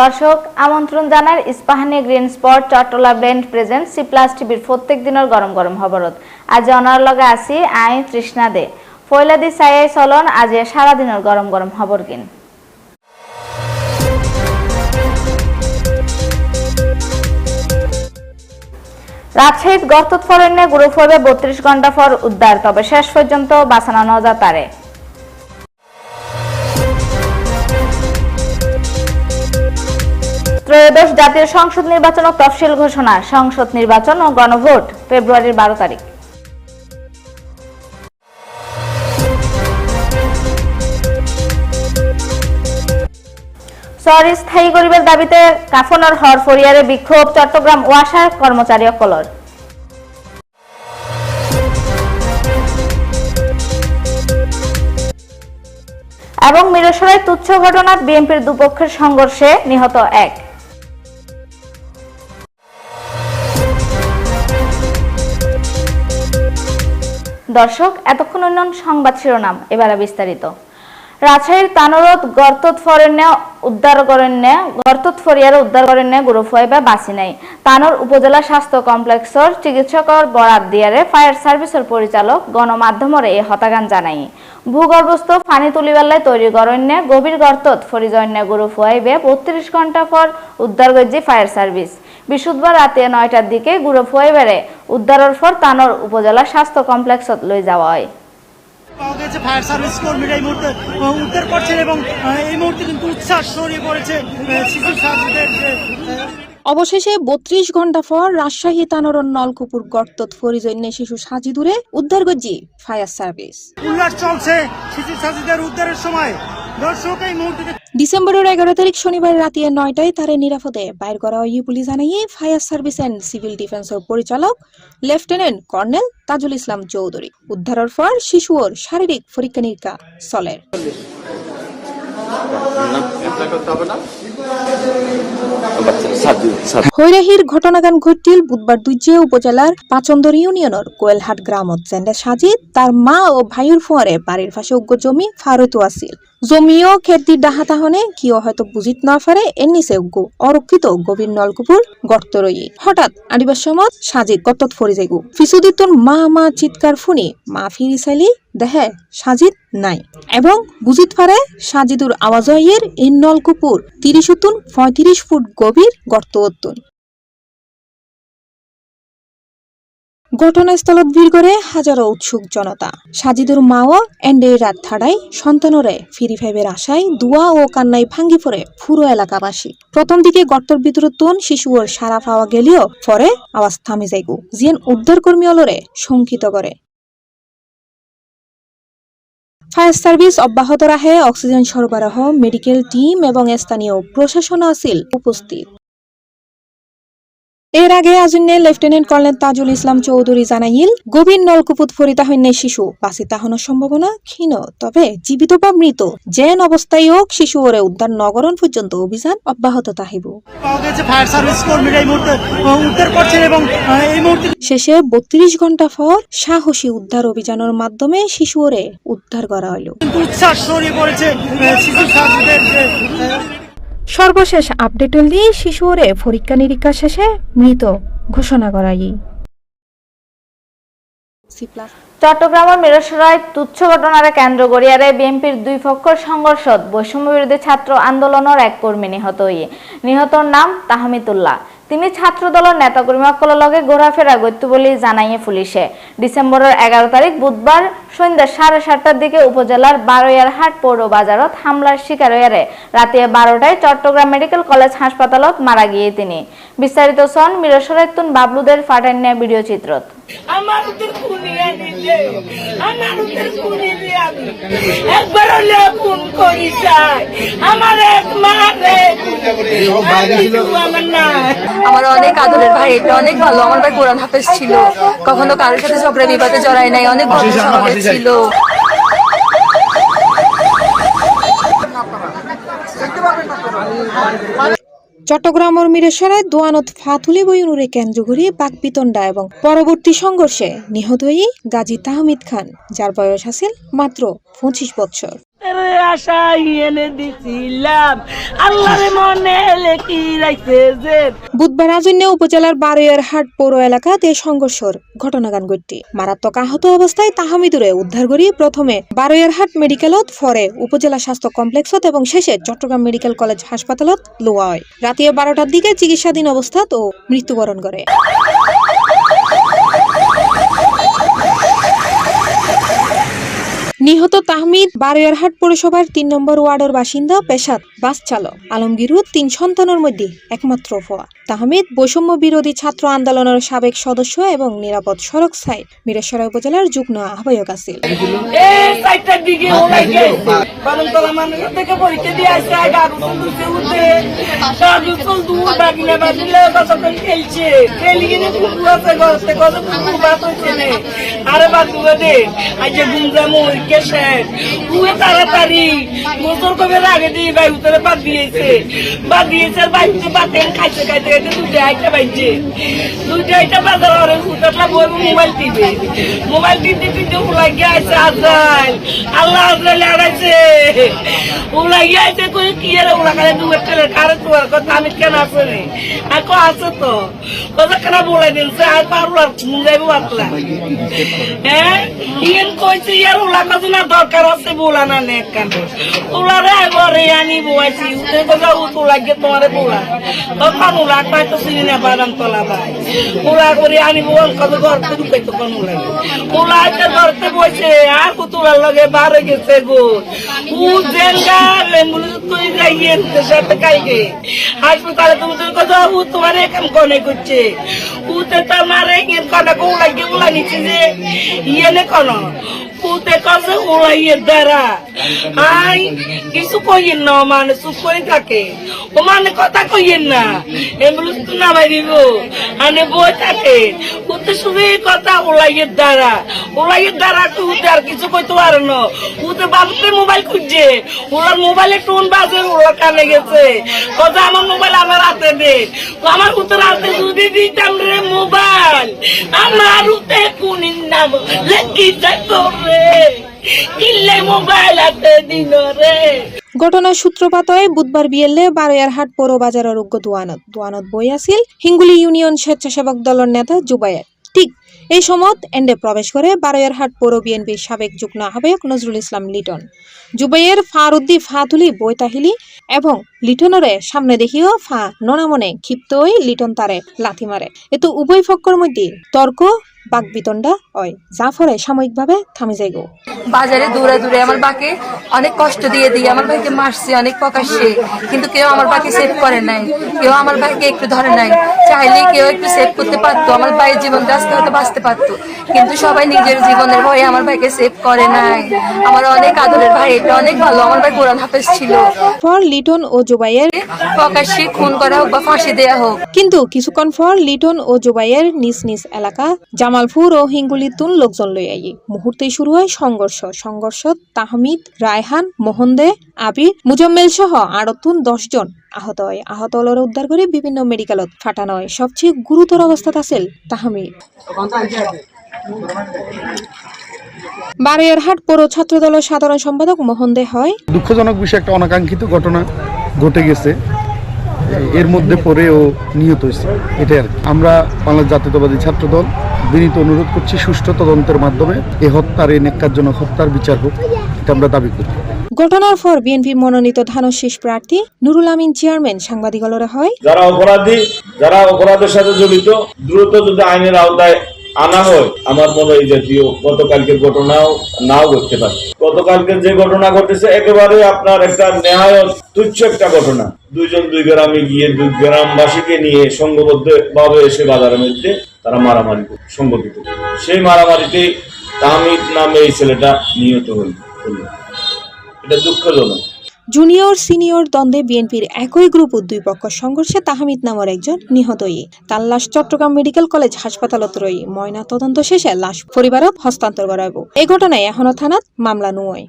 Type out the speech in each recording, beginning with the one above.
দর্শক, আমন্ত্রণ জানার Ispahani green spot, Chattala band present C plus টিভির প্রত্যেক দিনের গরম গরম খবরত। আজ অনার লগে আছি আই তৃষ্ণা দে। ফয়লা দি সাইয়াই চলন আজ সারাদিনের গরম গরম খবর কিন। রাজশাহীত গর্তত ফরণ্যে গ্রুপ হবে বত্রিশ ঘণ্টা পর উদ্ধার, তবে শেষ পর্যন্ত বাঁচানো নজা তারে। ত্রয়োদশ জাতীয় সংসদ নির্বাচন ও তফসিল ঘোষণা। সংসদ নির্বাচন ও গণভোট, ফেব্রুয়ারির বারো তারিখ। শহরে স্থায়ী গরিবের দাবিতে কাফনের হর ফরিয়ারে বিক্ষোভ, চট্টগ্রাম ওয়াসার কর্মচারী অকলর এবং মিরসরাই তুচ্ছ ঘটনা বিএনপির দুপক্ষের সংঘর্ষে নিহত এক। দর্শক, এতক্ষণ উন্নয়ন সংবাদ শিরোনাম, এবারে বিস্তারিত। রাজশাহীর তানরত গর্তত ফরণ্যে উদ্ধার করেন্যে গর্তত ফরিয়ারে উদ্ধার করেন্যে গ্রুপ হইবা বাসি নাই। তানোর উপজেলা স্বাস্থ্য কমপ্লেক্সর চিকিৎসকর বরাত দিয়ারে ফায়ার সার্ভিসের পরিচালক গণমাধ্যমরে এই হতাগান জানাই ভূগর্ভস্থ ফানি তুলিবেলায় তৈরি করণ্যে গভীর গর্তত ফরিজন্য হইবে বত্রিশ ঘণ্টা পর উদ্ধার গজ্জি ফায়ার সার্ভিস। বৃহস্পতিবার রাতে নয়টার দিকে গ্রুপ হইবারে উদ্ধারের পর তানোর উপজেলা স্বাস্থ্য কমপ্লেক্সত লই যাওয়া হয়। পাওয়া গেছে ফায়ার সার্ভিস কর্মীরা এই মুহূর্তে উদ্ধার করছেন এবং এই মুহূর্তে কিন্তু উচ্ছ্বাস ছড়িয়ে পড়েছে শিশু সাহায্যদের অবশেষে বত্রিশ ঘণ্টা পর রাজশাহী তানোরন নলকুপুর গর্তত ফরিজন্যে শিশু সাজিদুরে উদ্ধার গজ্জি ফায়ার সার্ভিস। উল্লাস চলছে শিশু সাহায্যদের উদ্ধারের সময়। দর্শক এই মুহূর্তে ডিসেম্বরের এগারো তারিখ শনিবার রাতে নয়টায় তারে নিরাপদে। বাইর করা হয় পুলিশ জানাইয়ে ফায়ার সার্ভিস অ্যান্ড সিভিল ডিফেন্সের পরিচালক লেফটেন্যান্ট কর্নেল তাজুল ইসলাম চৌধুরী। উদ্ধারের পর শিশুর শারীরিক পরীক্ষা নিরীক্ষা চলের হৈরাহির ঘটনাগান ঘটিল বুধবার দুইজে উপজেলার পাচন্দর ইউনিয়নের কোয়েলহাট গ্রামত। জেন্ডা সাজিদ, তার মা ও ভাইয়ের ফোয়ারে বাড়ির পাশে উগ্র জমি ফারতো আছিল জমিও খেতি ডাহাতাহনে কিও হয়তো বুঝিত না পারে, এর নিচে উগ্র, অরক্ষিত গভীর নলকুপুর গর্ত রই হঠাৎ আনিবার সময় সাজিদ গর্তত ফরি যাইগু ফিসুদিতন মা মা চিৎকার ফুনি মা ফিরি চাইলি দেহে সাজিদ নাই। এবং বুঝিত পারে সাজিদুর আওয়াজ ইয়ের এই নলকুপুর তিরিশ পঁয়ত্রিশ ফুট গভীর গর্ত উত্তুন ঘটনাস্থলত ভিড় করে হাজারো উৎসুক জনতা। সাজিদুর মাও এন্ডে রাত থাড়াই, সন্তানরে ফিরি ফাইবের আশায় দুয়া ও কান্নাই ভাঙ্গি পড়ে পুরো এলাকাবাসী। প্রথম দিকে গর্তর ভিতরে তুন শিশুর সারা পাওয়া গেলেও পরে আওয়াজ থামে যাইগু। জিয়ান উদ্ধার কর্মী অলরে শঙ্কিত করে। ফায়ার সার্ভিস অব্যাহত রাখে অক্সিজেন সরবরাহ মেডিকেল টিম এবং স্থানীয় প্রশাসন আছিল উপস্থিত। এর আগে আজন্যে লেফটেন্যান্ট কর্নেল তাজুল ইসলাম চৌধুরী জানাইল গভীর নলকুপুত ফরিতাহন্যে শিশু বাঁচি তাহনের সম্ভাবনা ক্ষীণ তবে জীবিত বা মৃত যেন অবস্থায় হোক শিশু ওরে উদ্ধার নগরণ পর্যন্ত অভিযান অব্যাহত মুহূর্তে শেষে বত্রিশ ঘণ্টা পর সাহসী উদ্ধার অভিযানের মাধ্যমে শিশু ওরে উদ্ধার করা হলো কিন্তু উচ্ছ্বাস ছড়িয়ে পড়েছে সর্বশেষ আপডেট হলে দিয়ে শিশুরে পরীক্ষা নিরীক্ষা শেষে মৃত ঘোষণা করাই। চট্টগ্রামের মিরসরাই তুচ্ছ ঘটনার কেন্দ্র গড়িয়ারে বিএনপির দুই পক্ষের সংঘর্ষত বৈষম্য বিরোধী ছাত্র আন্দোলনের এক কর্মী নিহত হইয়ে নিহতর নাম তাহমিদুল্লাহ। তিনি ছাত্র দলের নেতাকর্মীসকলের লগে ঘোরাফেরা করতে বলে জানাইয়ে পুলিশে। ডিসেম্বরের এগারো তারিখ বুধবার সন্ধ্যা সাড়ে সাতটার দিকে উপজেলার বারোয়ারহাট পৌর বাজারত হামলার শিকার হইয়ারে রাতে বারোটায় চট্টগ্রাম মেডিকেল কলেজ হাসপাতালত মারা গিয়ে তিনি। বিস্তারিত সন মিরসরাইতুন বাবলুদের ফাটান্যা ভিডিও চিত্রত। আমার উত্তর কুনিয়ে দিলে আমার উত্তর কুনি দিয়ে আমি একবার হলে ফোন করি চাই। আমার এক মারে আমার নাই। আমার অনেক আদরের ভাই এটা অনেক ভালো। আমার ভাই কোরআন হাফেজ ছিল। কখনো কারোর সাথে ঝগড়া বিবাদে জড়াই নাই। অনেক ভদ্র স্বভাবের ছিল। চট্টগ্রামের মিরেশ্বরে দোয়ানত ফাতুলি বইনুরে কেন্দ্র করে বাকবিতণ্ডা এবং পরবর্তী সংঘর্ষে নিহত হয়ে গাজী তাহমিদ খান যার বয়স আছিল মাত্র পঁচিশ বছর। বুধবার রাজন্য উপজেলার বারৈয়ারহাট পৌর এলাকাত এই সংঘর্ষর ঘটনাগান ঘটটি মারাত্মক আহত অবস্থায় তাহামিদুরে উদ্ধার করি প্রথমে বারৈয়ারহাট মেডিকেলত, পরে উপজেলা স্বাস্থ্য কমপ্লেক্সত এবং শেষে চট্টগ্রাম মেডিকেল কলেজ হাসপাতালত লোয়া হয়। রাতে বারোটার দিকে চিকিৎসাধীন অবস্থাত ও মৃত্যুবরণ করে। নিহত তাহমিদ বারৈয়ারহাট পৌরসভার তিন নম্বর ওয়ার্ডের বাসিন্দা পেশাদ বাস চালক। আলমগীরু তিন সন্তানের মধ্যে একমাত্র ফোয়া তাহমিদ বৈষম্য বিরোধী ছাত্র আন্দোলনের সাবেক সদস্য এবং নিরাপদ সড়ক সাইড মিরেশ্বরা উপজেলার যুগ্ম আহ্বায়ক আছে আরে বাদুয়া দে। আজ যে গুঞ্জা কেসে তুই তাড়াতাড়ি। মোটর কবে আগে দিয়ে ভাই উতরে বাদ দিয়েছে। বাদ দিয়েছে বাইছে বাতে খাইতে খাইতে খাইতে দুটো আইটা বাইছে দুটো আইটা বাজার আর উতরলা বই মোবাইল টিপে মোবাইল টিপতে টিপতে উলাই গিয়ে আইছে আজরাইল। আল্লাহ আজরাইল আড়াইছে। উলাই গিয়ে আইছে কই, কি এর উলা কালে দুয়ের তেলে কারে তোমার কথা, আমি কেন আছে রে? আর কো আছে তো? কথা কেন বলে দিনছে আর পারুলা মুঙ্গাইব বাতলা হ্যাঁ ইয়েন কইছে, ইয়ার উলা কাজু দরকার আছে বলা না নে কেন? উলা রে ঘরে আনি বইছি উঠে কথা উত লাগে তোমারে বলা। তখন উলা কয় তো চিনি না, বাদাম তলা ভাই করে আনি বল কত ঘরতে ঢুকাই তো কোন উলা উলা আইতে ঘরতে বসে, আর লগে গেছে গো। উ জেঙ্গা লেম্বুল তুই যাইয়ে কাইগে হাসপাতালে তুমি তুই কথা উ তোমার এখান কনে করছে? উতে তো মারে গিয়ে কনা উলা গিয়ে উলা নিচ্ছে যে ইয়ে নে কোন। উতে কছে উলা ইয়ে দ্বারা আই কিছু কইয়েন না মানে চুপ করে থাকে ও মানে কথা কইয়েন না এমবুলেন্স তো নামাই দিব আনে বই থাকে উতে শুধু এই কথা, ওলাইয়ের দ্বারা। ওলাইয়ের দ্বারা তো উতে আর মোবাইল খুঁজছে। মোবাইলে টোন বাজে কানে গেছে। কথা আমার মোবাইল আমার হাতে দে। আমার হাতে যদি দিতাম রে মোবাইল, আমার উতে কুনির নাম রে। মোবাইল দিন রে। ঘটনার সূত্রপাত হয় বুধবার বিয়েলে বারৈয়ারহাট পৌর বাজারের উগ্র দোয়ানত। দোয়ানত বই আছিল হিঙ্গুলি ইউনিয়ন স্বেচ্ছাসেবক দলের নেতা জুবায়ের। ঠিক এই সময়ত এন্ডে প্রবেশ করে বারোয়ারহাট পৌর বিএনপির সাবেক যুগ্ম আহ্বায়ক নজরুল ইসলাম লিটন, জুবাইয়ের ফারুদ্দি ফাতুলি, বৈতাহিলি এবং লিটনরে সামনে দেখিও ফা ননামনে ক্ষিপ্ত হয়ে লিটন তারে লাথি মারে। এতো উভয় পক্ষের মধ্যে তর্ক বাকবিতণ্ডা হয়। যা ফলে সাময়িকভাবে থামে যায় গো বাজারে দূরে দূরে আমার বাকে অনেক কষ্ট দিয়ে দিয়ে আমার ভাইকে মারছে অনেক প্রকাশ্যে কিন্তু কেউ আমার ভাইকে সেভ করে নাই। কেউ আমার ভাইকে একটু ধরে নাই। চাইলে কেউ একটু সেভ করতে পারতো আমার ভাইয়ের জীবন আজকে হয়তো বাঁচতে পারতো। কিন্তু সবাই নিজের জীবনের ভয়ে আমার ভাইকে সেভ করে নাই। আমার অনেক আদরের ভাই এটা অনেক ভালো। আমার ভাই কোরআন হাফেজ ছিল। পর লিটন ও জুবাইয়ের প্রকাশ্যে খুন করা হোক বা ফাঁসি দেয়া হোক। কিন্তু কিছুক্ষণ পর লিটন ও জুবাইয়ের নিজ নিজ এলাকা জামালপুর ও হিঙ্গুলিতুন লোকজন লই আই মুহূর্তেই শুরু হয় সংঘর্ষ। সংঘর্ষ তাহমিদ রায়হান মোহনদে আবির মুজাম্মেল সহ আরতুন দশ জন আহত হয়। আহত হলরে উদ্ধার করে বিভিন্ন মেডিকেলত ফাটানো হয়। সবচেয়ে গুরুতর অবস্থাত আছিল তাহমিদ। বারৈয়ারহাট পৌর ছাত্র দলের সাধারণ সম্পাদক মোহন দে হয়। দুঃখজনক বিষয় একটা অনাকাঙ্ক্ষিত ঘটনা। ঘটে গেছে। এর মধ্যে পড়ে ও নিহত হয়েছে। এটাই আর আমরা বাংলাদেশ জাতীয়তাবাদী ছাত্র দল বিনীত অনুরোধ করছি সুষ্ঠু তদন্তের মাধ্যমে এই হত্যার এই নেককারজনক হত্যার বিচার হোক এটা আমরা দাবি করি। ঘটনার পর বিএনপি মনোনীত ধানশীষ প্রার্থী নুরুল আমিন চেয়ারম্যান সাংবাদিকলরে হয়। যারা অপরাধী যারা অপরাধের সাথে জড়িত দ্রুত যদি আইনের আওতায় আনা হয়। আমার মনে এই জাতীয় গতকালকের ঘটনাও নাও ঘটতে পারে। গতকালকের যে ঘটনা ঘটেছে, একেবারে আপনার একটা ন্যায় তুচ্ছ একটা ঘটনা। দুইজন দুই গ্রামে গিয়ে দুই গ্রামবাসীকে নিয়ে সংঘবদ্ধ ভাবে এসে বাজারের মধ্যে তারা মারামারি সংগঠিত। সেই মারামারিতে তাহমিদ নামে এই ছেলেটা নিহত হল। এটা দুঃখজনক। জুনিয়র সিনিয়র দ্বন্দ্বে বিএনপির একই গ্রুপ ও দুই পক্ষ সংঘর্ষে তাহমিদ নামের একজন নিহত হই তার লাশ চট্টগ্রাম মেডিকেল কলেজ হাসপাতালত রই ময়না তদন্ত শেষে লাশ পরিবারত হস্তান্তর করাইব এই ঘটনায় এখনও থানাত মামলা নুয়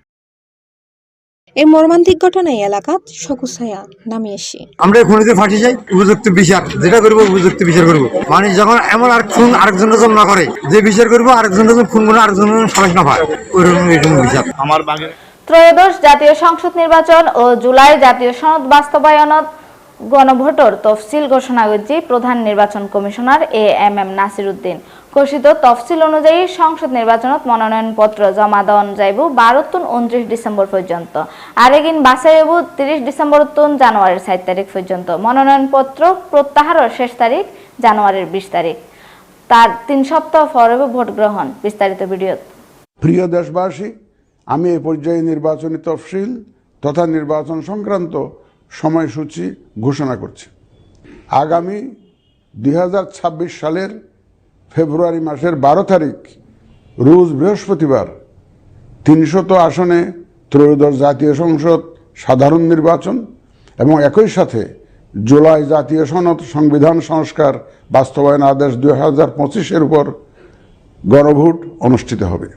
এই মর্মান্তিক ঘটনায় এলাকাত শকুছায়া নামে এসে। আমরা খুনিতে ফাঁসি চাই উপযুক্ত বিচার। যেটা করব উপযুক্ত বিচার করব। মানে যখন এমন আর খুন আরেকজনের জন্য না করে যে বিচার করব আরেকজনের যখন খুন করে আরেকজনের সাবাস না পায় ওইরকম এরকম বিচার। আমার বাগে ত্রয়োদশ জাতীয় সংসদ নির্বাচন ও জুলাই জাতীয় সনদ বাস্তবায়নত গণভোটর তফসিল ঘোষণা করছে প্রধান নির্বাচন commissioner A M M Nasir Uddin ঘোষিত তফসিল অনুযায়ী সংসদ নির্বাচনত মনোনয়নপত্র জমা দেওয়ান যাইব বারো তুন উনত্রিশ ডিসেম্বর পর্যন্ত। আর এগিন বাছাই তিরিশ ডিসেম্বর তুন জানুয়ারির সাত তারিখ পর্যন্ত। মনোনয়নপত্র প্রত্যাহারের শেষ তারিখ জানুয়ারির বিশ তারিখ। তার তিন সপ্তাহ পর ভোট গ্রহণ বিস্তারিত ভিডিও। প্রিয় দেশবাসী আমি এই পর্যায়ে নির্বাচনী তফসিল তথা নির্বাচন সংক্রান্ত সময়সূচি ঘোষণা করছি। আগামী দুই হাজার ছাব্বিশ সালের ফেব্রুয়ারি মাসের বারো তারিখ, রোজ বৃহস্পতিবার, তিনশত আসনে ত্রয়োদশ জাতীয় সংসদ সাধারণ নির্বাচন এবং একই সাথে জুলাই জাতীয় সনদ সংবিধান সংস্কার বাস্তবায়ন আদেশ দুই হাজার পঁচিশের উপর গণভোট অনুষ্ঠিত হবে।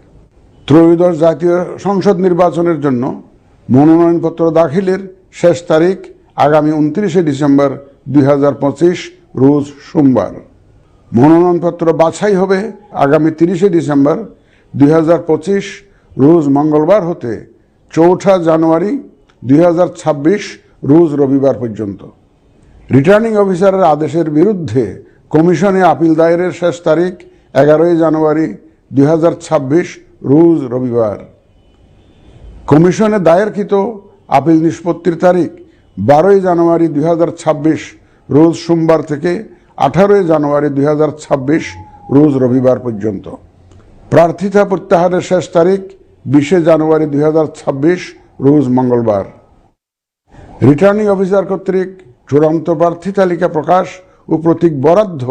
ত্রয়োদশ জাতীয় সংসদ নির্বাচনের জন্য মনোনয়নপত্র দাখিলের শেষ তারিখ আগামী উনত্রিশে ডিসেম্বর দুই রোজ সোমবার। মনোনয়নপত্র বাছাই হবে আগামী তিরিশে ডিসেম্বর দুই হাজার পঁচিশ, রোজ মঙ্গলবার হতে চৌঠা জানুয়ারি দুই হাজার ছাব্বিশ, রোজ রবিবার পর্যন্ত। রিটার্নিং অফিসারের আদেশের বিরুদ্ধে কমিশনে আপিল দায়েরের শেষ তারিখ এগারোই জানুয়ারি দুই হাজার ছাব্বিশ রোজ রবিবার। কমিশনে দায়েরকৃত আপিল নিষ্পত্তির তারিখ বারোই জানুয়ারি দুই হাজার ছাব্বিশ, রোজ সোমবার থেকে আঠারোই জানুয়ারি দুই রোজ রবিবার পর্যন্ত। প্রার্থিতা প্রত্যাহারের শেষ তারিখ বিশে জানুয়ারি দুই হাজার ছাব্বিশ, রোজ মঙ্গলবার। রিটার্নিং অফিসার কর্তৃক চূড়ান্ত প্রার্থী তালিকা প্রকাশ ও প্রতীক বরাদ্দ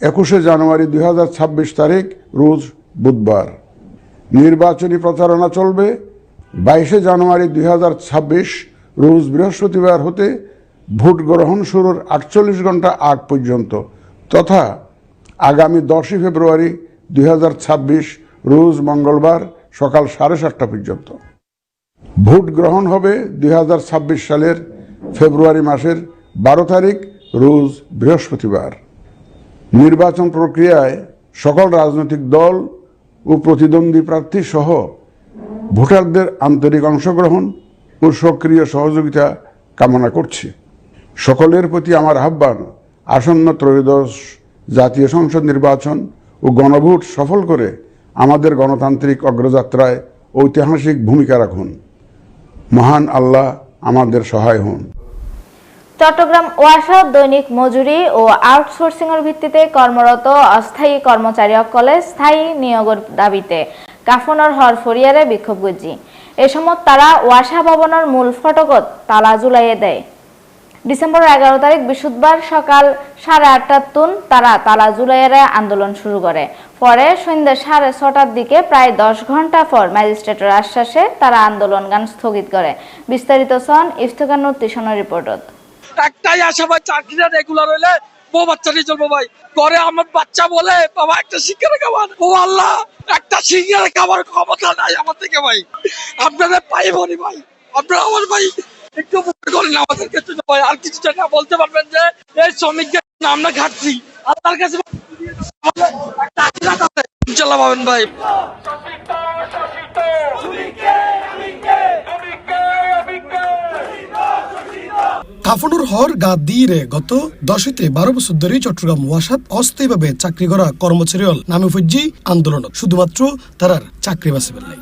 একুশে জানুয়ারি দুই হাজার ছাব্বিশ তারিখ, রোজ বুধবার। নির্বাচনী প্রচারণা চলবে। বাইশে জানুয়ারি দুই হাজার ছাব্বিশ, রোজ বৃহস্পতিবার হতে ভোট গ্রহণ শুরুর আটচল্লিশ ঘণ্টা আগ পর্যন্ত তথা আগামী দশই ফেব্রুয়ারি দুই হাজার ছাব্বিশ, রোজ মঙ্গলবার সকাল সাড়ে সাতটা পর্যন্ত। ভোট গ্রহণ হবে দুই হাজার ছাব্বিশ সালের ফেব্রুয়ারি মাসের বারো তারিখ, রোজ বৃহস্পতিবার। নির্বাচন প্রক্রিয়ায় সকল রাজনৈতিক দল ও প্রতিদ্বন্দ্বী প্রার্থী সহ ভোটারদের আন্তরিক অংশগ্রহণ ও সক্রিয় সহযোগিতা কামনা করছি। সকলের প্রতি আমার আহ্বান, আসন্ন ত্রয়োদশ জাতীয় সংসদ নির্বাচন ও গণভোট সফল করে আমাদের গণতান্ত্রিক অগ্রযাত্রায় ঐতিহাসিক ভূমিকা রাখুন। মহান আল্লাহ আমাদের সহায় হন। চট্টগ্রাম ওয়াসা দৈনিক মজুরি ও আউটসোর্সিং এর ভিত্তিতে কর্মরত অস্থায়ী কর্মচারী কলেজ স্থায়ী নিয়োগের দাবিতে কাফনের হর ফরিয়ারে বিক্ষোভ গুজি এ সময় তারা ওয়াসা ভবনের মূল ফটকত তালা জুলাইয়ে দেয়। ডিসেম্বর এগারো তারিখ বৃহস্পতিবার সকাল সাড়ে আটটার তুন তারা তালা জুলাইয়ের আন্দোলন শুরু করে। পরে সন্ধ্যা সাড়ে ছটার দিকে প্রায় দশ ঘণ্টা পর ম্যাজিস্ট্রেটের আশ্বাসে তারা আন্দোলন গান স্থগিত করে। বিস্তারিত সন ইফতেখানুর তিশনের রিপোর্টত। একটাই আশা ভাই, চাকরিটা রেগুলার হইলে বউ বাচ্চা নিয়ে চলবো ভাই। ঘরে আমার বাচ্চা বলে বাবা একটা শিক্ষার খাবার। ও আল্লাহ, একটা শিক্ষার খাবার ক্ষমতা নাই আমার থেকে ভাই। আপনাদের পাই বলি ভাই, আপনারা আমার ভাই। একটু করেন আমাদেরকে একটু ভাই, আর কিছু টাকা বলতে পারবেন যে, এই শ্রমিকদের আমরা ঘাটছি আল্লাহর কাছে একটা আশীর্বাদ আছে। ইনশাল্লাহ পাবেন ভাই। কাফনুর হর গা দিয়ে গত দশইতে বারো বছর ধরে চট্টগ্রাম ওয়াসাত অস্থায়ীভাবে চাকরি করা কর্মচারী নামে ফজ্জি আন্দোলন। শুধুমাত্র তারার চাকরি বাসে পেলাই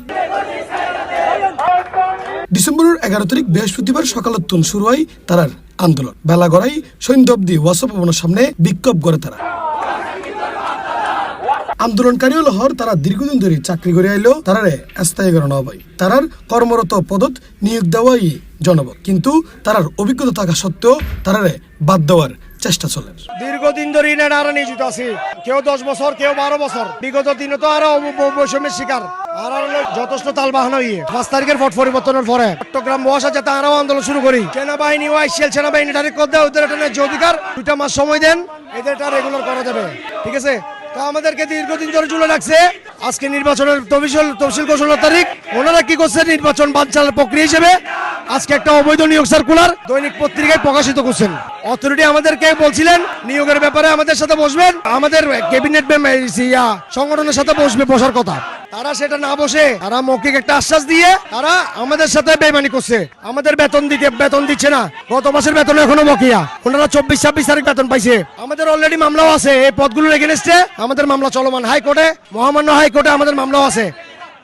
ডিসেম্বরের এগারো তারিখ বৃহস্পতিবার সকালোত্তন শুরু হয় তারার আন্দোলন। বেলা গড়াই সৈন্য অব্দি ওয়াসা ভবনের সামনে বিক্ষোভ করে তারা। আন্দোলনকারী হল হর, তারা দীর্ঘদিন ধরে চাকরি করে আইলেও তারারে স্থায়ী করা নবাই তারার কর্মরত পদত নিয়োগ দেওয়াই জনবক কিন্তু তারার অভিজ্ঞতা থাকা সত্ত্বেও তারারে বাদ দেওয়ার চেষ্টা চলে। দীর্ঘদিন ধরে ইনার নিয়োজিত আছে। কেউ দশ বছর, কেউ বারো বছর। বিগত দিনে তো আরও বৈষম্যের শিকার। আর যথেষ্ট তাল বাহানো ইয়ে পাঁচ তারিখের ভোট পরিবর্তনের পরে চট্টগ্রাম বসা যাতে আরও আন্দোলন শুরু করি। সেনাবাহিনী ও আইসিএল সেনাবাহিনী ডাইরেক্ট করে দেয় ওদের এটা ন্যায্য অধিকার। দুইটা মাস সময় দেন এদের এটা রেগুলার করা যাবে। ঠিক আছে? আমাদেরকে দীর্ঘদিন ধরে চলে রাখছে। আজকে নির্বাচনের তফসিল তফসিল ঘোষণার তারিখ। ওনারা কি করছে? নির্বাচন বাদ বানচালের প্রক্রিয়া হিসেবে আজকে একটা অবৈধ নিয়োগ সার্কুলার দৈনিক পত্রিকায় প্রকাশিত করছেন। অথরিটি আমাদেরকে বলছিলেন, নিয়োগের ব্যাপারে আমাদের সাথে বসবেন। আমাদের ক্যাবিনেট সংগঠনের সাথে বসবে বসার কথা। তারা সেটা না বসে, তারা মৌখিক একটা আশ্বাস দিয়ে, তারা আমাদের সাথে বেমানি করছে। আমাদের বেতন দিতে, বেতন দিচ্ছে না। গত মাসের বেতন এখনও বকিয়া ওনারা চব্বিশ, ছাব্বিশ তারিখ বেতন পাইছে। আমাদের অলরেডি মামলাও আছে, এই পদগুলোর এগেনস্টে আমাদের মামলা চলমান হাইকোর্টে, মহামান্য হাইকোর্টে আমাদের মামলাও আছে।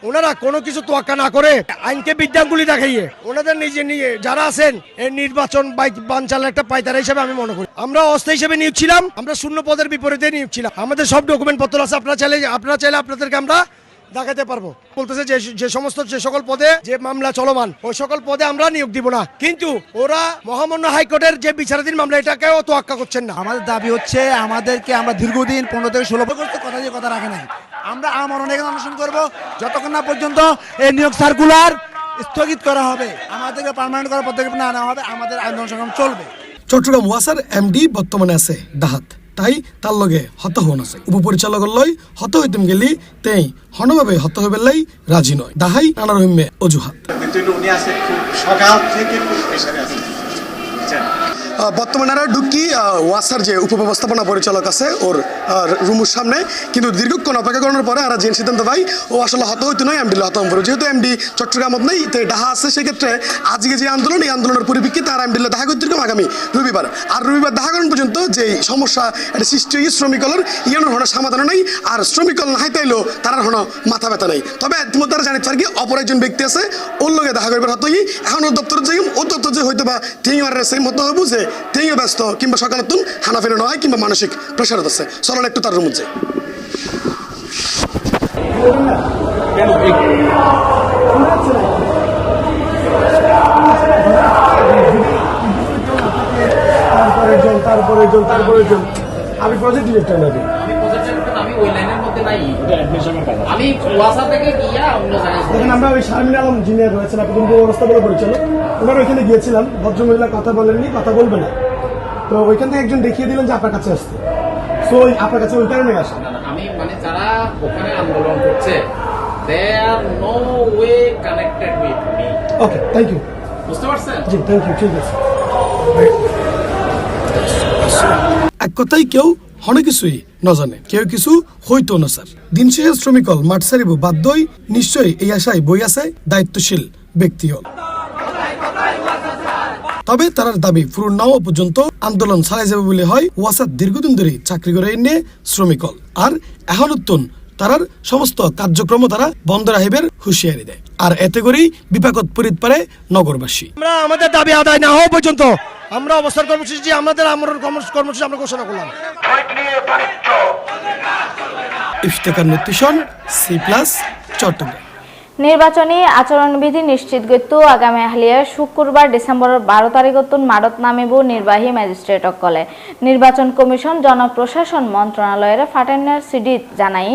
ওনারা কোনো কিছু তোয়াক্কা না করে আইনকে বিদ্যাঙ্গুলি দেখাইয়ে। ওনাদের নিজে নিয়ে যারা আছেন এই নির্বাচন বানচালের একটা পাইতারা হিসেবে আমি মনে করি। আমরা অস্থায়ী হিসেবে নিয়োগ ছিলাম, আমরা শূন্য পদের বিপরীতে নিয়োগ ছিলাম। আমাদের সব ডকুমেন্ট পত্র আছে, আপনারা চাইলে আপনারা চাইলে আপনাদেরকে আমরা দেখাতে পারব। বলতেছে যে যে সমস্ত যে সকল পদে যে মামলা চলমান ওই সকল পদে আমরা নিয়োগ দিব না। কিন্তু ওরা মহামান্য হাইকোর্টের যে বিচারাধীন মামলা এটাকেও তোয়াক্কা করছেন না। আমাদের দাবি হচ্ছে আমাদেরকে আমরা দীর্ঘদিন পনেরো থেকে ষোলো বছর তো কথা দিয়ে কথা রাখে নাই। আমরা আমরণ এখানে অনুসরণ করব। যতক্ষণ না পর্যন্ত এই নিয়োগ সার্কুলার স্থগিত করা হবে আমাদেরকে পার্মানেন্ট করার পদক্ষেপ না নেওয়া হবে আমাদের আন্দোলন সংগ্রাম চলবে। চট্টগ্রাম ওয়াসার এমডি বর্তমানে আছে ডাহাত। তাই তার লগে হত হন আছে উপপরিচালক লই হত হইতেম গেলি, তেই হনভাবে হত হইবে লাই রাজি নয়। দাহাই নানা রহিমে অজুহাত। উনি আছে সকাল থেকে খুব বুঝছেন? বর্তমানে আর ঢুকি ওয়াসার যে উপব্যবস্থাপনা পরিচালক আছে ওর রুমের সামনে। কিন্তু দীর্ঘক্ষণ অপেক্ষা করার পরে আর যে সিদ্ধান্ত ভাই, ও আসলে হত হইতো নয়, এমডি হত হম যেহেতু এমডি চট্টগ্রামত নেই, তো ডাহা আছে, সেক্ষেত্রে আজকে যে আন্দোলন, এই আন্দোলনের পরিপ্রেক্ষিতে আর এমডি দেখা করতে আগামী রবিবার। আর রবিবার দেখা করার পর্যন্ত যে সমস্যা, এটা সৃষ্টি হয়ে শ্রমিকলের ইয়ানোর হনো সমাধান নেই, আর শ্রমিকল না হাইতাইলেও তার হনো মাথা ব্যথা নেই। তবে ইতিমধ্যে তারা জানিতে পারে কি, অপর একজন ব্যক্তি আছে, ওর লগে দেখা করবে হতই। এখন ওর দপ্তর যাই ও দপ্তর যে হয়তো বা তিন আর সেই মতো তিনিও ব্যস্ত, কিংবা সকালে তুন হানা ফেলে নয়, কিংবা মানসিক প্রেশার আছে। চলেন একটু তার রুমে তারপরে জল তারপরে জল আমি প্রজেক্ট ডিরেক্টর নাকি? আমি ওয়াসা থেকে গিয়া অন্য জায়গায় দেখেন আমরা ওই শারমিন আলম জিনিয়ার রয়েছেন আপনি কিন্তু অবস্থা বলে পরিচালক ওনার ওইখানে গিয়েছিলাম ভদ্রমহিলা কথা বলেননি কথা বলবে না। তো ওইখান থেকে একজন দেখিয়ে দিলেন যে আপনার কাছে আসতে। সো আপনার কাছে ওই কারণে আসে। আমি মানে যারা ওখানে আন্দোলন করছে they are no way connected with me okay thank you বুঝতে পারছেন? জি থ্যাংক ইউ ঠিক আছে। এক কথাই কেউ হনে কিছুই নজানে। কেউ কিছু হইতো না, স্যার। দিন শেষে শ্রমিকল মাঠ সারিব বাধ্যই নিশ্চয়ই এই আশায় বই আছে, দায়িত্বশীল ব্যক্তি হল তবে তার দাবি পূরণ না হওয়া পর্যন্ত আন্দোলন চালাই যাবে বলে হয় ওয়াসার দীর্ঘদিন ধরে চাকরি করে এনে শ্রমিকল। আর এখন উত্তন তারার সমস্ত কার্যক্রম তারা বন্ধ রাখিবের হুঁশিয়ারি দেয়। আর এতে করেই বিপাকত পরিত পারে নগরবাসী। আমরা আমাদের দাবি আদায় না হওয়া পর্যন্ত আমরা অবস্থান কর্মসূচি আমাদের আমরণ কর্মসূচি আমরা ঘোষণা করলাম। Iftekhar nutrition C plus Chattogram. নির্বাচনী আচরণবিধি নিশ্চিত গত্যু আগামী হালিয়া শুক্রবার ডিসেম্বরের বারো তারিখতুন মারত নামিব নির্বাহী ম্যাজিস্ট্রেট অকলে। নির্বাচন কমিশন জনপ্রশাসন মন্ত্রণালয়ের ফাটান্নার সিডিত জানাই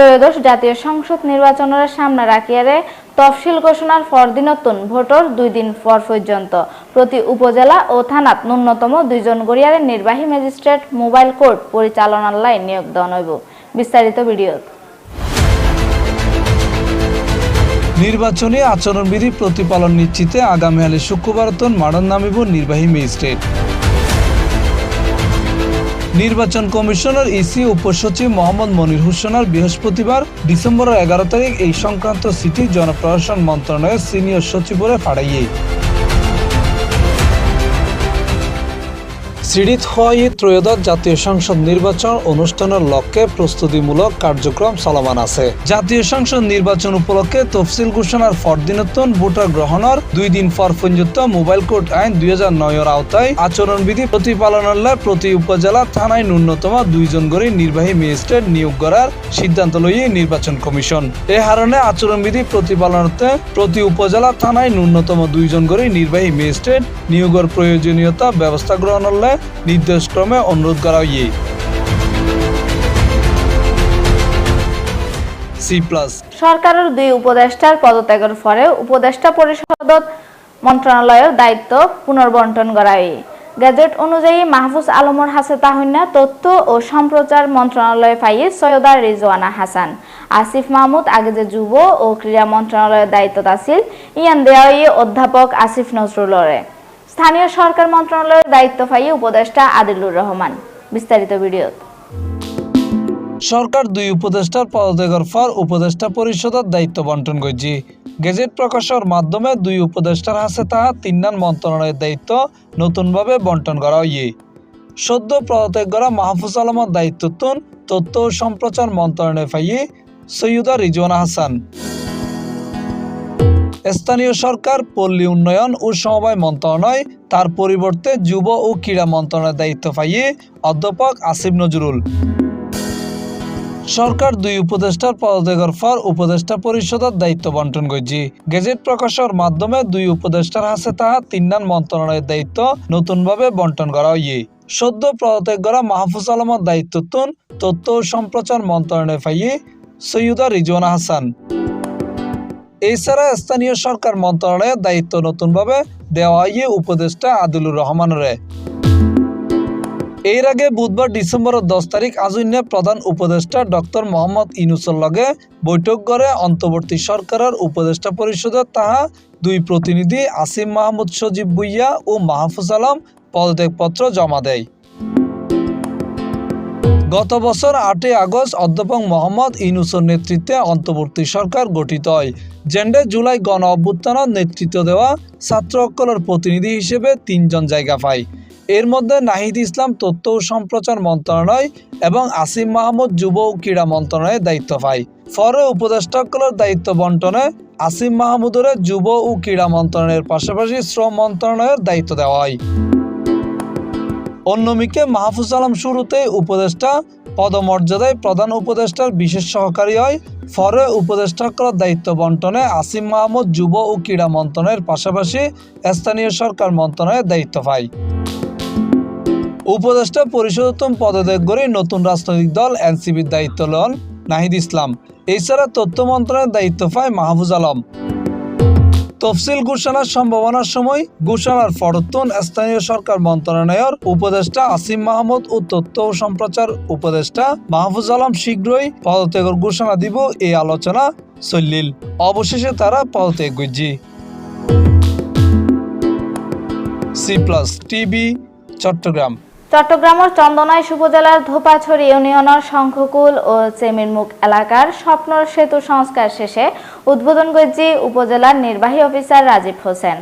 ত্রয়োদশ জাতীয় সংসদ নির্বাচনের সামনে রাখিয়ারে তফসিল ঘোষণার পরদিনতুন ভোটর দুই দিন পর পর্যন্ত। প্রতি উপজেলা ও থানাত ন্যূনতম দুইজন গড়িয়ারে নির্বাহী ম্যাজিস্ট্রেট মোবাইল কোর্ট পরিচালনার লাই নিয়োগ দেওয়া হইব। বিস্তারিত ভিডিও। নির্বাচনী আচরণবিধি প্রতিপালন নিশ্চিতে আগামী শুক্রবার তন মাড়ন নামিব নির্বাহী ম্যাজিস্ট্রেট। নির্বাচন কমিশনার ইসি উপসচিব মোহাম্মদ মনির হুসেনার বৃহস্পতিবার ডিসেম্বরের এগারো তারিখ এই সংক্রান্ত সিটি জনপ্রশাসন মন্ত্রণালয়ের সিনিয়র সচিবরে ফাড়াইয়ে। সিডিত হওয়া এই ত্রয়োদশ জাতীয় সংসদ নির্বাচন অনুষ্ঠানের লক্ষ্যে প্রস্তুতিমূলক কার্যক্রম চলমান আছে। জাতীয় সংসদ নির্বাচন উপলক্ষে তফসিল ঘোষণার পরদিনতন ভোটার গ্রহণের দুই দিন পর পর্যন্ত মোবাইল কোর্ট আইন দুই হাজার নয়ের আওতায় আচরণবিধি প্রতিপালনের লাই প্রতি উপজেলা থানায় ন্যূনতম দুইজন করে নির্বাহী ম্যাজিস্ট্রেট নিয়োগ করার সিদ্ধান্ত লইয়ে নির্বাচন কমিশন। এ কারণে আচরণবিধি প্রতিপালনতে প্রতি উপজেলা থানায় ন্যূনতম দুইজন করে নির্বাহী ম্যাজিস্ট্রেট নিয়োগের প্রয়োজনীয়তা ব্যবস্থা গ্রহণের লাই নির্দেশক্রমে অনুরোধ করা সি সরকারের দুই উপদেষ্টার পদত্যাগের পরে উপদেষ্টা পরিষদত মন্ত্রণালয়ের দায়িত্ব পুনর্বন্টন করা হয় গ্যাজেট অনুযায়ী মাহফুজ আলমর হাসে তাহন্না তথ্য ও সম্প্রচার মন্ত্রণালয় ফাইয়ে সৈয়দা রিজওয়ানা হাসান আসিফ মাহমুদ আগে যে যুব ও ক্রীড়া মন্ত্রণালয়ের দায়িত্ব আছিল, ইয়ান দেওয়াই অধ্যাপক আসিফ নজরুলরে স্থানীয় সরকার মন্ত্রণালয়ের দায়িত্ব পাইয়ে উপদেষ্টা আদিলুর রহমান। বিস্তারিত ভিডিও। সরকার দুই উপদেষ্টার পদত্যাগের পর উপদেষ্টা পরিষদের দায়িত্ব বন্টন করছে। গেজেট প্রকাশের মাধ্যমে দুই উপদেষ্টার হাতে তাহা তিন নান মন্ত্রণালয়ের দায়িত্ব নতুনভাবে বন্টন করা হইয়ে সদ্য পদত্যাগ করা মাহফুজ আলমের দায়িত্ব তথ্য ও সম্প্রচার মন্ত্রণালয় পাইয়ে সৈয়দা রিজওয়ানা হাসান। স্থানীয় সরকার, পল্লী উন্নয়ন ও সমবায় মন্ত্রণালয়, তার পরিবর্তে যুব ও ক্রীড়া মন্ত্রণালয়ের দায়িত্ব পাইয়ে অধ্যাপক আসিফ নজরুল। সরকার দুই উপদেষ্টার পদত্যাগের পর উপদেষ্টা পরিষদের দায়িত্ব বন্টন করছে। গেজেট প্রকাশের মাধ্যমে দুই উপদেষ্টার হাতে তাহা তিনজন মন্ত্রণালয়ের দায়িত্ব নতুনভাবে বন্টন করা হইয়ে, সদ্য পদত্যাগ করা মাহফুজ আলমের দায়িত্ব তুন তথ্য ও সম্প্রচার মন্ত্রণালয় পাইয়ে সৈয়দা রিজওয়ানা হাসান। এছাড়া স্থানীয় সরকার মন্ত্রণালয়ের দায়িত্ব নতুনভাবে দেওয়া হইয়ে উপদেষ্টা আদিলুর রহমানরে। এর আগে বুধবার ডিসেম্বরের দশ তারিখ আজুন্যা প্রধান উপদেষ্টা ডক্টর মোহাম্মদ ইনুসের লগে বৈঠক করে অন্তর্বর্তী সরকারের উপদেষ্টা পরিষদের তাহা দুই প্রতিনিধি আসিম মাহমুদ সজীব বুইয়া ও মাহফুজ আলম পদত্যাগপত্র জমা দেয়। গত বছর আটই আগস্ট অধ্যাপক মোহাম্মদ ইনুসের নেতৃত্বে অন্তর্বর্তী সরকার গঠিত হয়। জেন্ডে জুলাই গণ অভ্যুত্থানের নেতৃত্ব দেওয়া ছাত্র অক্কলের প্রতিনিধি হিসেবে তিনজন জায়গা পায়। এর মধ্যে নাহিদ ইসলাম তথ্য ও সম্প্রচার মন্ত্রণালয় এবং আসিম মাহমুদ যুব ও ক্রীড়া মন্ত্রণালয়ের দায়িত্ব পায়। পরে উপদেষ্টাকলের দায়িত্ব বন্টনে আসিম মাহমুদের যুব ও ক্রীড়া মন্ত্রণালয়ের পাশাপাশি শ্রম মন্ত্রণালয়ের দায়িত্ব দেওয়া হয়। অন্যমিকে মাহফুজ আলম শুরুতে উপদেষ্টা পদমর্যাদায় প্রধান উপদেষ্টার বিশেষ সহকারী হয়। পরে উপদেষ্টাকর দায়িত্ব বন্টনে আসিম মাহমুদ যুব ও ক্রীড়া মন্ত্রণালয়ের পাশাপাশি স্থানীয় সরকার মন্ত্রণালয়ের দায়িত্ব পায়। উপদেষ্টা পরিষদোত্তম পদত্যাগ করে নতুন রাজনৈতিক দল এনসিবির দায়িত্ব লন নাহিদ ইসলাম। এছাড়া তথ্য মন্ত্রণালয়ের দায়িত্ব পায় মাহফুজ আলম। তফসিল ঘোষণার সম্ভাবনার সময় ঘোষণার ফরতুন স্থানীয় সরকার মন্ত্রণালয়ের উপদেষ্টা আসিম মাহমুদ ও তথ্য ও সম্প্রচার উপদেষ্টা মাহফুজ আলম শীঘ্রই পদত্যাগের ঘোষণা দিব এই আলোচনা চলিল অবশেষে তারা পদত্যাগ করছে। C plus TV, Chattogram. চট্টগ্রামের চন্দনাইশ উপজেলার ধোপাছড়ি ইউনিয়নের শঙ্খকুল ও চেমিরমুখ এলাকার স্বপ্নর সেতু সংস্কার শেষে উদ্বোধন করেছে উপজেলার নির্বাহী অফিসার রাজীব হোসেন।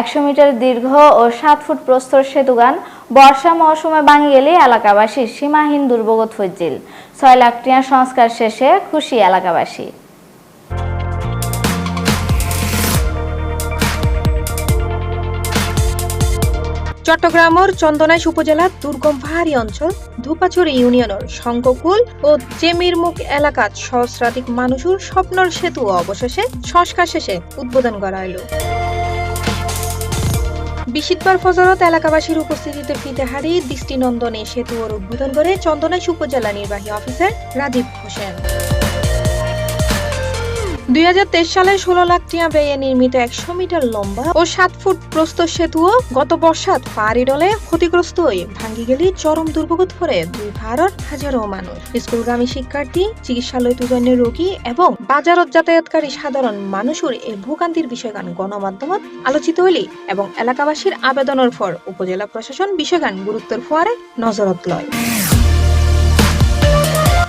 একশো মিটার দীর্ঘ ও সাত ফুট প্রস্তর সেতুগান বর্ষা মৌসুমে ভাঙি গেলে এলাকাবাসীর সীমাহীন দুর্ভোগত হয়েছিল ছয় লাখ টিয়া সংস্কার শেষে খুশি এলাকাবাসী। চট্টগ্রামের চন্দনাইশ উপজেলার দুর্গম পাহাড়ি অঞ্চল, ধুপাছড়ি ইউনিয়নের শঙ্ককুল ও চেমিরমুখ এলাকাত সহস্রাধিক মানুষের স্বপ্নর সেতু অবশেষে সংস্কার শেষে উদ্বোধন করা হইল বিশিতবার ফজরত এলাকাবাসীর উপস্থিতিতে ফিতেহারি দৃষ্টিনন্দনে সেতুর উদ্বোধন করে চন্দনাইশ উপজেলা নির্বাহী অফিসার রাজীব হোসেন। দুই হাজার তেইশ সালে ষোলো লাখ টিয়া ব্যয়ে নির্মিত একশো মিটার লম্বা ও সাত ফুট প্রস্ত সেতুও গত বর্ষাত পাহাড়ি ডলে ক্ষতিগ্রস্ত হয়ে ভাঙ্গি গেলি চরম দুর্ভোগত পড়ে দুই ভারত, হাজারো মানুষ। স্কুলগামী শিক্ষার্থী, চিকিৎসালয় তুজন্য রোগী এবং বাজারত যাতায়াতকারী সাধারণ মানুষের এই ভোগান্তির বিষয়গান গণমাধ্যমত আলোচিত হইলি এবং এলাকাবাসীর আবেদনের পর উপজেলা প্রশাসন বিষয়গান গুরুত্বের ফোয়ারে নজরত লয়।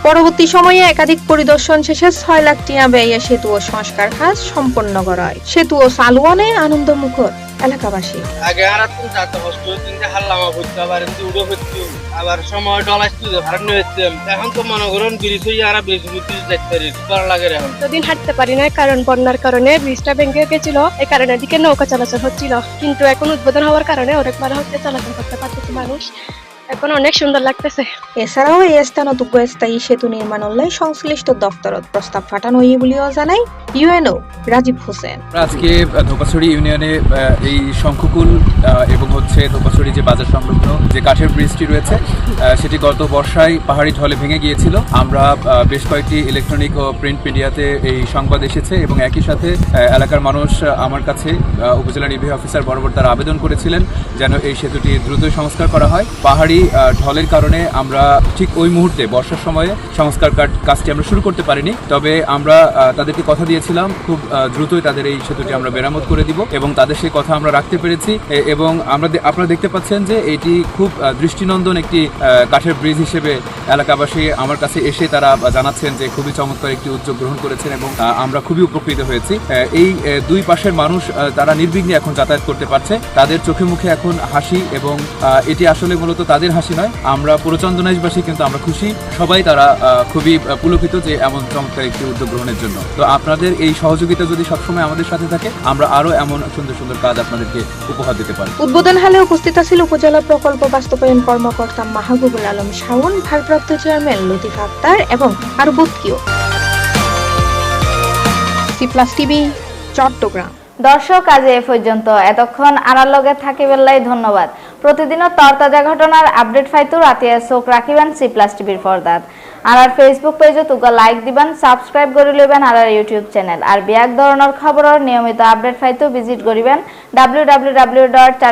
পরবর্তী সময়ে একাধিক পরিদর্শন শেষে ছয় লাখ টিয়া ব্যয়ে সেতু ও সংস্কার কাজ সম্পন্ন করা হয়। সেতু ও সালুয়ানে আনন্দ মুখর এলাকাবাসী। আগে আর তুমি যাতে কষ্ট হচ্ছে যে হাল্লামা করতে আবার এমনি উড়ো হচ্ছে আবার সময় ডলার তুলে ভাড়া হচ্ছে এখন তো মনে করেন ব্রিজ হয়ে আর বেশি বেশি যাইতে পারি ভালো লাগে এখন। দুদিন হাঁটতে পারি না কারণ বন্যার কারণে ব্রিজটা ভেঙে গেছিল এই কারণে দিকে নৌকা চলাচল হচ্ছিল। কিন্তু এখন উদ্বোধন হওয়ার কারণে অনেক ভালো হচ্ছে চলাচল করতে পারতেছে মানুষ। এখন অনেক সুন্দর লাগতেছে। এছাড়াও এই স্থান স্থানত স্থায়ী সেতু নির্মাণ উল্লেখ সংশ্লিষ্ট দপ্তরত প্রস্তাব ফাটানো হয়ে বলেও জানায় ইউএনও রাজীব হোসেন। আজকে ধোপাছড়ি ইউনিয়নে এই শঙ্খকুল এবং হচ্ছে ধোপাছড়ি যে বাজার সংলগ্ন যে কাঠের ব্রিজটি রয়েছে সেটি গত বর্ষায় পাহাড়ি ঢলে ভেঙে গিয়েছিল। আমরা বেশ কয়েকটি ইলেকট্রনিক ও প্রিন্ট মিডিয়াতে এই সংবাদ এসেছে এবং একই সাথে এলাকার মানুষ আমার কাছে আহ, উপজেলা নির্বাহী অফিসার বরাবর তারা আবেদন করেছিলেন যেন এই সেতুটি দ্রুত সংস্কার করা হয়। পাহাড়ি আহ, ঢলের কারণে আমরা ঠিক ওই মুহূর্তে বর্ষার সময়ে সংস্কার কাজটি আমরা শুরু করতে পারিনি। তবে আমরা তাদেরকে কথা দিয়েছিলাম খুব দ্রুতই তাদের এই সেতুটি আমরা মেরামত করে দিব এবং তাদের সেই কথা আমরা রাখতে পেরেছি। এবং আমরা আপনারা দেখতে পাচ্ছেন যে এটি খুব দৃষ্টিনন্দন একটি কাঠের ব্রিজ হিসেবে এলাকাবাসী আমার কাছে এসে তারা জানাচ্ছেন যে খুবই চমৎকার একটি উদ্যোগ গ্রহণ করেছেন এবং আমরা খুবই উপকৃত হয়েছি। এই দুই পাশের মানুষ তারা নির্বিঘ্নে এখন যাতায়াত করতে পারছে। তাদের চোখে মুখে এখন হাসি এবং এটি আসলে মূলত তাদের হাসি নয়। আমরা পুরো চন্দনাইশবাসী কিন্তু আমরা খুশি। সবাই তারা খুবই পুলকিত যে এমন চমৎকার একটি উদ্যোগ গ্রহণের জন্য। তো আপনাদের এই সহযোগিতা যদি সবসময় আমাদের সাথে থাকে আমরা আরও এমন সুন্দর সুন্দর কাজ আপনাদেরকে উপহার দিতে পারি। উদ্বোধন হালে উপস্থিত আছিল উপজেলা প্রকল্প বাস্তবায়ন কর্মকর্তা মাহবুবুল আলম শাওন ভারপ্রাপ্ত চেয়ারম্যান লতিফ আক্তার এবং আরও বুৎকিও সি প্লাস টিভি চট্টগ্রাম। দর্শক আজ এ পর্যন্ত। এতক্ষণ আনার লগে থাকিবেলাই ধন্যবাদ। প্রতিদিনও তরতাজা ঘটনার আপডেট পাইতো রাতে চোখ রাখিবেন সি প্লাস টিভির পর্দাত আর আর ফেসবুক পেজত তুগা লাইক দিবেন সাবস্ক্রাইব করে লইবেন আর আর ইউটিউব চ্যানেল আর বিয়াক ধরনের খবরের নিয়মিত আপডেট পাইতো ভিজিট করিবেন। W W W dot